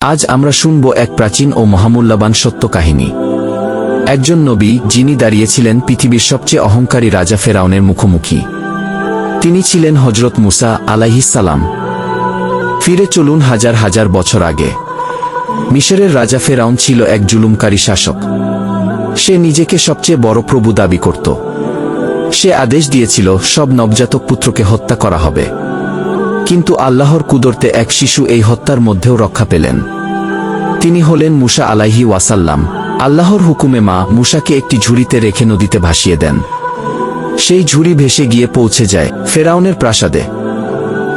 আজ আমরা শুনব এক প্রাচীন ও মহামূল্যবান সত্য কাহিনী। একজন নবী, যিনি দাঁড়িয়েছিলেন পৃথিবীর সবচেয়ে অহংকারী রাজা ফেরাউনের মুখোমুখি। তিনি ছিলেন হজরত মুসা সালাম। ফিরে চলুন হাজার হাজার বছর আগে। মিশরের রাজা ফেরাউন ছিল এক জুলুমকারী শাসক। সে নিজেকে সবচেয়ে বড় প্রভু দাবি করত। সে আদেশ দিয়েছিল, সব নবজাতক পুত্রকে হত্যা করা হবে। কিন্তু আল্লাহর কুদরতে এক শিশু এই হত্যার মধ্যেও রক্ষা পেলেন। তিনি হলেন মুসা আলাইহি ওয়াসাল্লাম। আল্লাহর হুকুমে মা মুসাকে একটি ঝুড়িতে রেখে নদীতে ভাসিয়ে দেন। সেই ঝুড়ি ভেসে গিয়ে পৌঁছে যায় ফেরাউনের প্রাসাদে।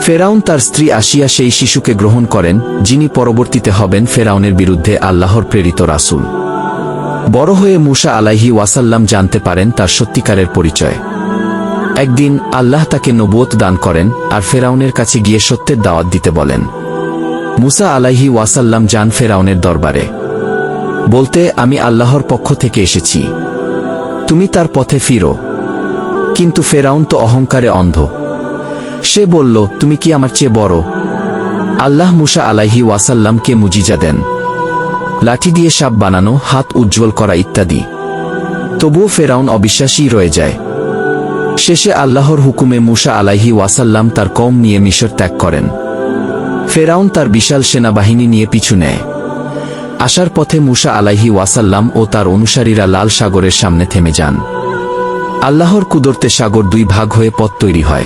ফেরাউন তার স্ত্রী আসিয়া সেই শিশুকে গ্রহণ করেন, যিনি পরবর্তীতে হবেন ফেরাউনের বিরুদ্ধে আল্লাহর প্রেরিত রাসুল। বড় হয়ে মুসা আলাইহি ওয়াসাল্লাম জানতে পারেন তার সত্যিকারের পরিচয়। একদিন আল্লাহ তাকে নবুয়ত দান করেন আর ফেরাউনের কাছে গিয়ে সত্যের দাওয়াত দিতে বলেন। মুসা আলাইহি ওয়াসাল্লাম যান ফেরাউনের দরবারে। বলতে, আমি আল্লাহর পক্ষ থেকে এসেছি। তুমি তার পথে ফিরো। কিন্তু ফেরাউন তো অহংকারে অন্ধ। সে বলল, তুমি কি আমার চেয়ে বড়? আল্লাহ মুসা আলাইহি ওয়াসাল্লামকে মুজিজা দেন। লাঠি দিয়ে সাপ বানানো, হাত উজ্জ্বল করা ইত্যাদি। তবুও ফেরাউন অবিশ্বাসী রয়ে যায়। শেষে আল্লাহর হুকুমে মুসা আলাইহি ওয়াসাল্লাম তার কম নিয়ে মিশর ত্যাগ করেন। ফেরাউন তার বিশাল সেনাবাহিনী নিয়ে পিছু নেয়। আসার পথে মুসা আলাইহি ওয়াসাল্লাম ও তার অনুসারীরা লাল সাগরের সামনে থেমে যান। আল্লাহর কুদরতে সাগর দুই ভাগ হয়ে পথ তৈরি হয়।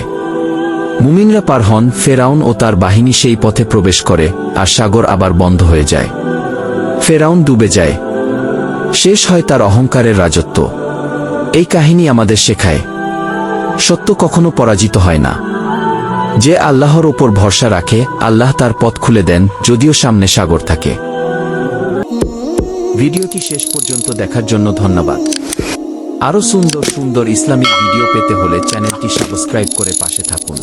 মুমিনরা পার হন, ফেরাউন ও তার বাহিনী সেই পথে প্রবেশ করে আর সাগর আবার বন্ধ হয়ে যায়। ফেরাউন ডুবে যায়। শেষ হয় তার অহংকারের রাজত্ব। এই কাহিনী আমাদের শেখায় সত্য কখনো পরাজিত হয় না। যে আল্লাহর ওপর ভরসা রাখে, আল্লাহ তার পথ খুলে দেন, যদিও সামনে সাগর থাকে। ভিডিওটি শেষ পর্যন্ত দেখার জন্য ধন্যবাদ। আরও সুন্দর সুন্দর ইসলামিক ভিডিও পেতে হলে চ্যানেলটি সাবস্ক্রাইব করে পাশে থাকুন।